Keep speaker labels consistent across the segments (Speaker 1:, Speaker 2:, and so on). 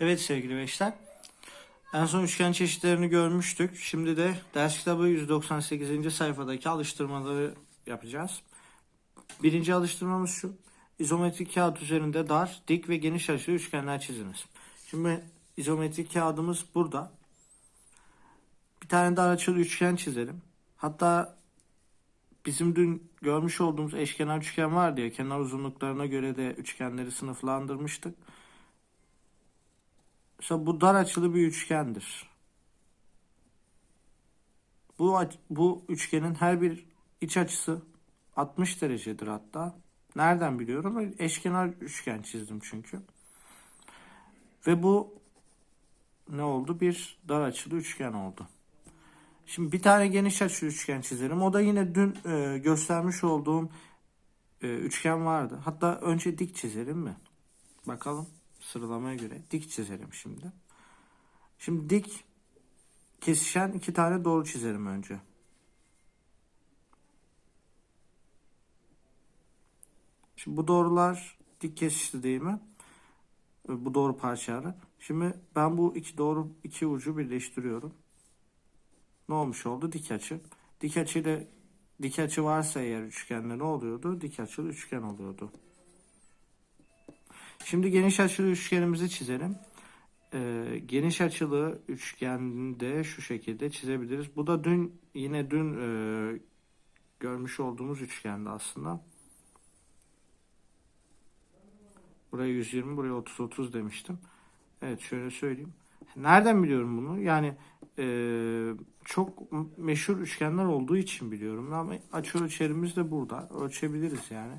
Speaker 1: Evet sevgili gençler. En son üçgen çeşitlerini görmüştük. Şimdi de ders kitabı 198. sayfadaki alıştırmaları yapacağız. Birinci alıştırmamız şu. İzometrik kağıt üzerinde dar, dik ve geniş açılı üçgenler çiziniz. Şimdi izometrik kağıdımız burada. Bir tane dar açılı üçgen çizelim. Hatta bizim dün görmüş olduğumuz eşkenar üçgen var diye kenar uzunluklarına göre de üçgenleri sınıflandırmıştık. Mesela bu dar açılı bir üçgendir. Bu bu üçgenin her bir iç açısı 60 derecedir hatta. Nereden biliyorum? Eşkenar üçgen çizdim çünkü. Ve bu ne oldu? Bir dar açılı üçgen oldu. Şimdi bir tane geniş açılı üçgen çizelim. O da yine dün e, göstermiş olduğum e, üçgen vardı. Hatta önce dik çizelim mi? Bakalım sıralamaya göre dik çizelim şimdi. Şimdi dik kesişen iki tane doğru çizelim önce. Şimdi bu doğrular dik kesişti değil mi? Bu doğru parçaları. Şimdi ben bu iki doğru iki ucu birleştiriyorum. Ne olmuş oldu? Dik açı. Dik açı ile dik açı varsa eğer üçgende ne oluyordu? Dik açılı üçgen oluyordu. Şimdi geniş açılı üçgenimizi çizelim. Ee, geniş açılı üçgende şu şekilde çizebiliriz. Bu da dün yine dün e, görmüş olduğumuz üçgendi aslında. Buraya 120, buraya 30 30 demiştim. Evet şöyle söyleyeyim. Nereden biliyorum bunu? Yani e, çok meşhur üçgenler olduğu için biliyorum. Ama açı ölçerimiz de burada. Ölçebiliriz yani.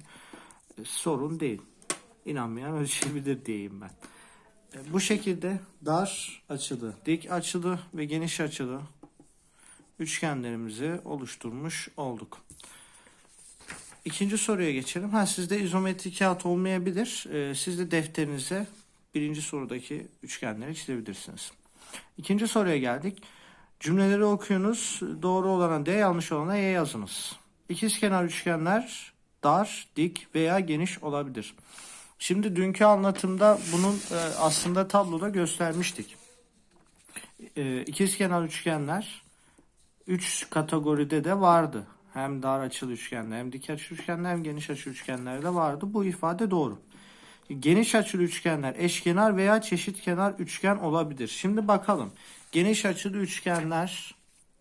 Speaker 1: E, sorun değil. İnanmayan ölçebilir diyeyim ben. E, bu şekilde dar açılı, dik açılı ve geniş açılı üçgenlerimizi oluşturmuş olduk. İkinci soruya geçelim. Ha sizde izometrik kağıt olmayabilir. Ee, siz de defterinize birinci sorudaki üçgenleri çizebilirsiniz. İkinci soruya geldik. Cümleleri okuyunuz. Doğru olana D, yanlış olana Y yazınız. İkizkenar üçgenler dar, dik veya geniş olabilir. Şimdi dünkü anlatımda bunun e, aslında tabloda göstermiştik. E, ikizkenar üçgenler 3 kategoride de vardı. Hem dar açılı üçgenler hem dik açılı üçgenler hem geniş açılı üçgenlerde vardı. Bu ifade doğru. Geniş açılı üçgenler eşkenar veya çeşitkenar üçgen olabilir. Şimdi bakalım. Geniş açılı üçgenler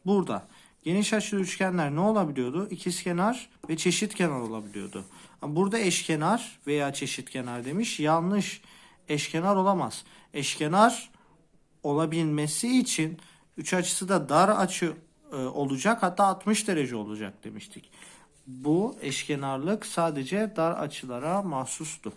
Speaker 1: burada. Geniş açılı üçgenler ne olabiliyordu? İkizkenar ve çeşitkenar olabiliyordu. Burada eşkenar veya çeşitkenar demiş. Yanlış. Eşkenar olamaz. Eşkenar olabilmesi için üç açısı da dar açı e, olacak hatta 60 derece olacak demiştik. Bu eşkenarlık sadece dar açılara mahsustu.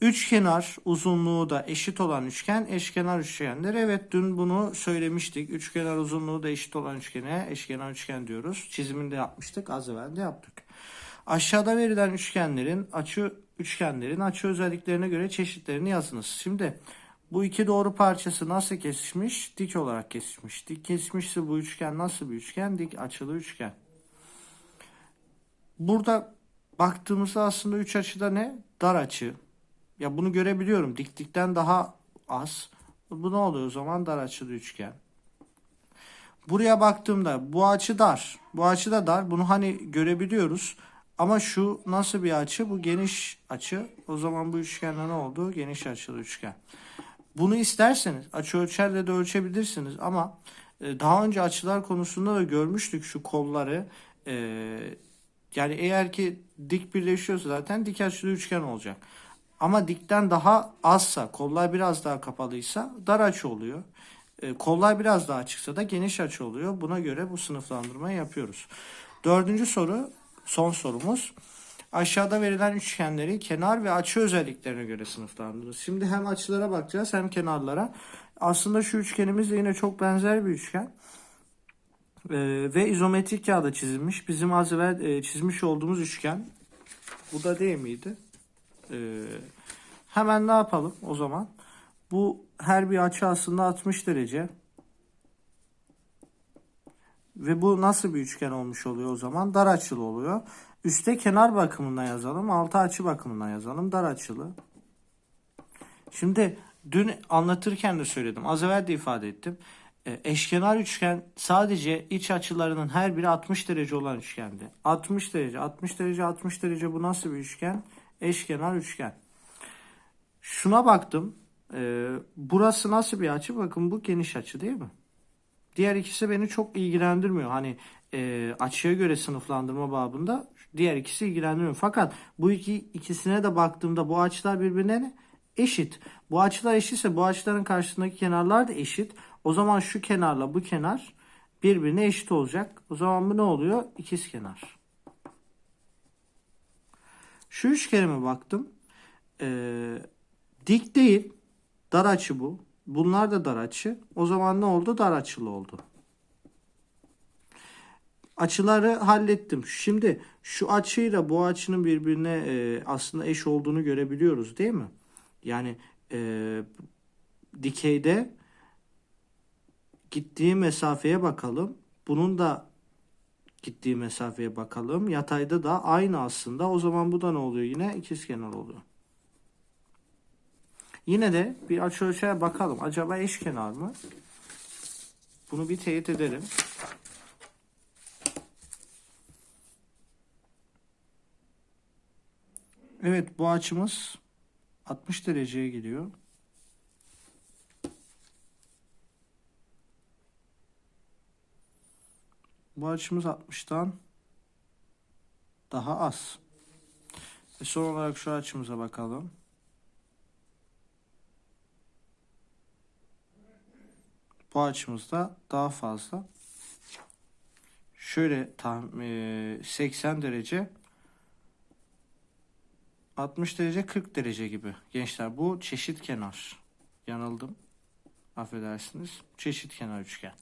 Speaker 1: Üçkenar uzunluğu da eşit olan üçgen eşkenar üçgendir. Evet dün bunu söylemiştik. Üçkenar uzunluğu da eşit olan üçgene eşkenar üçgen diyoruz. Çizimini de yapmıştık. Az evvel de yaptık. Aşağıda verilen üçgenlerin açı üçgenlerin açı özelliklerine göre çeşitlerini yazınız. Şimdi bu iki doğru parçası nasıl kesişmiş? Dik olarak kesişmiş. Dik kesişmişse bu üçgen nasıl bir üçgen? Dik açılı üçgen. Burada baktığımızda aslında üç açıda ne? Dar açı. Ya bunu görebiliyorum. Diklikten daha az. Bu ne oluyor o zaman? Dar açılı üçgen. Buraya baktığımda bu açı dar. Bu açı da dar. Bunu hani görebiliyoruz. Ama şu nasıl bir açı? Bu geniş açı. O zaman bu üçgende ne oldu? Geniş açılı üçgen. Bunu isterseniz açı ölçerle de ölçebilirsiniz ama e, daha önce açılar konusunda da görmüştük şu kolları. E, yani eğer ki dik birleşiyorsa zaten dik açılı üçgen olacak. Ama dikten daha azsa, kollar biraz daha kapalıysa dar açı oluyor. E, kollar biraz daha açıksa da geniş açı oluyor. Buna göre bu sınıflandırmayı yapıyoruz. Dördüncü soru, son sorumuz. Aşağıda verilen üçgenleri kenar ve açı özelliklerine göre sınıflandırırız. Şimdi hem açılara bakacağız hem kenarlara. Aslında şu üçgenimiz de yine çok benzer bir üçgen. Ee, ve izometrik kağıda çizilmiş. Bizim az evvel e, çizmiş olduğumuz üçgen. Bu da değil miydi? Ee, hemen ne yapalım o zaman? Bu her bir açı aslında 60 derece. Ve bu nasıl bir üçgen olmuş oluyor o zaman? Dar açılı oluyor. Üste kenar bakımından yazalım. Altı açı bakımından yazalım. Dar açılı. Şimdi dün anlatırken de söyledim. Az evvel de ifade ettim. E, eşkenar üçgen sadece iç açılarının her biri 60 derece olan üçgendi. 60 derece, 60 derece, 60 derece bu nasıl bir üçgen? Eşkenar üçgen. Şuna baktım. E, burası nasıl bir açı? Bakın bu geniş açı değil mi? Diğer ikisi beni çok ilgilendirmiyor. Hani e, açıya göre sınıflandırma babında diğer ikisi ilgilendirmiyor. Fakat bu iki ikisine de baktığımda bu açılar birbirine eşit. Bu açılar eşitse bu açıların karşısındaki kenarlar da eşit. O zaman şu kenarla bu kenar birbirine eşit olacak. O zaman bu ne oluyor? İkizkenar. Şu üçgenime baktım. Ee, dik değil. Dar açı bu. Bunlar da dar açı. O zaman ne oldu? Dar açılı oldu. Açıları hallettim. Şimdi şu açıyla bu açının birbirine e, aslında eş olduğunu görebiliyoruz değil mi? Yani e, dikeyde gittiği mesafeye bakalım. Bunun da gittiği mesafeye bakalım. Yatayda da aynı aslında. O zaman bu da ne oluyor yine? İkizkenar oluyor. Yine de bir açı ölçüye bakalım. Acaba eşkenar mı? Bunu bir teyit edelim. Evet bu açımız 60 dereceye geliyor. Bu açımız 60'tan daha az. Ve son olarak şu açımıza bakalım. Bu açımızda daha fazla. Şöyle tam e, 80 derece 60 derece 40 derece gibi. Gençler bu çeşit kenar. Yanıldım. Affedersiniz. Çeşit kenar üçgen.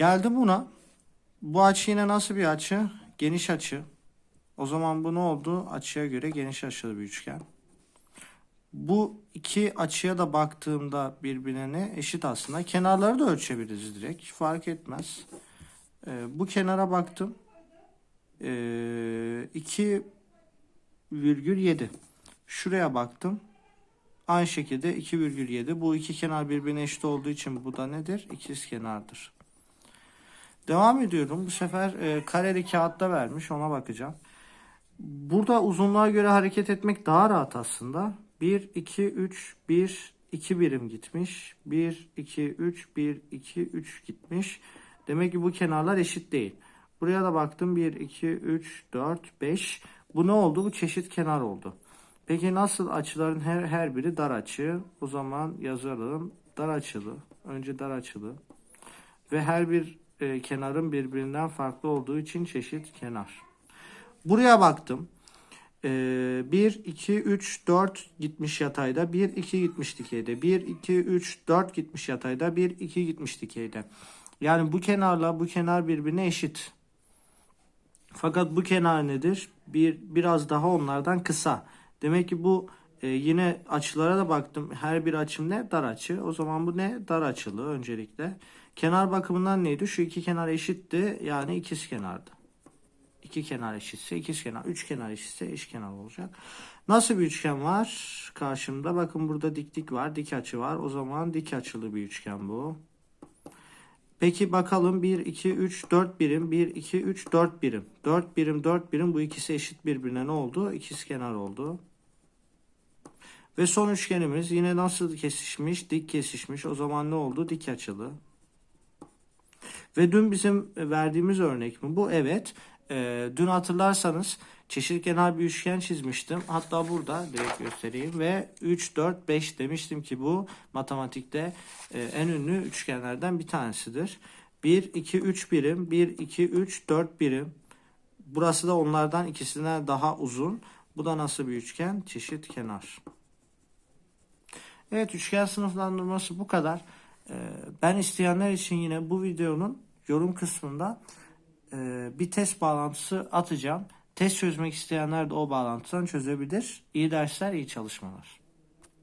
Speaker 1: Geldim buna. Bu açı yine nasıl bir açı? Geniş açı. O zaman bu ne oldu? Açıya göre geniş açılı bir üçgen. Bu iki açıya da baktığımda birbirine eşit aslında. Kenarları da ölçebiliriz direkt. Fark etmez. Ee, bu kenara baktım. Ee, 2,7. Şuraya baktım. Aynı şekilde 2,7. Bu iki kenar birbirine eşit olduğu için bu da nedir? İkiz kenardır. Devam ediyorum. Bu sefer e, kareli kağıtta vermiş. Ona bakacağım. Burada uzunluğa göre hareket etmek daha rahat aslında. 1, 2, 3, 1, 2 birim gitmiş. 1, 2, 3, 1, 2, 3 gitmiş. Demek ki bu kenarlar eşit değil. Buraya da baktım. 1, 2, 3, 4, 5. Bu ne oldu? Bu çeşit kenar oldu. Peki nasıl açıların her, her biri dar açı? O zaman yazalım. Dar açılı. Önce dar açılı. Ve her bir e, kenarın birbirinden farklı olduğu için çeşit kenar. Buraya baktım. Ee, 1, 2, 3, 4 gitmiş yatayda. 1, 2 gitmiş dikeyde. 1, 2, 3, 4 gitmiş yatayda. 1, 2 gitmiş dikeyde. Yani bu kenarla bu kenar birbirine eşit. Fakat bu kenar nedir? Bir, biraz daha onlardan kısa. Demek ki bu e, yine açılara da baktım. Her bir açım ne? Dar açı. O zaman bu ne? Dar açılı öncelikle. Kenar bakımından neydi? Şu iki kenar eşitti. Yani ikiz kenardı. İki kenar eşitse ikiz kenar. Üç kenar eşitse eşkenar olacak. Nasıl bir üçgen var karşımda? Bakın burada dik dik var. Dik açı var. O zaman dik açılı bir üçgen bu. Peki bakalım 1, 2, 3, 4 birim. 1, 2, 3, 4 birim. 4 birim, 4 birim. Bu ikisi eşit birbirine ne oldu? İkiz kenar oldu. Ve son üçgenimiz yine nasıl kesişmiş? Dik kesişmiş. O zaman ne oldu? Dik açılı. Ve dün bizim verdiğimiz örnek mi bu? Evet. Ee, dün hatırlarsanız çeşit kenar bir üçgen çizmiştim. Hatta burada direkt göstereyim. Ve 3, 4, 5 demiştim ki bu matematikte e, en ünlü üçgenlerden bir tanesidir. 1, 2, 3 birim. 1, 2, 3, 4 birim. Burası da onlardan ikisinden daha uzun. Bu da nasıl bir üçgen? Çeşit kenar. Evet üçgen sınıflandırması bu kadar. Ee, ben isteyenler için yine bu videonun yorum kısmında e, bir test bağlantısı atacağım. Test çözmek isteyenler de o bağlantıdan çözebilir. İyi dersler, iyi çalışmalar.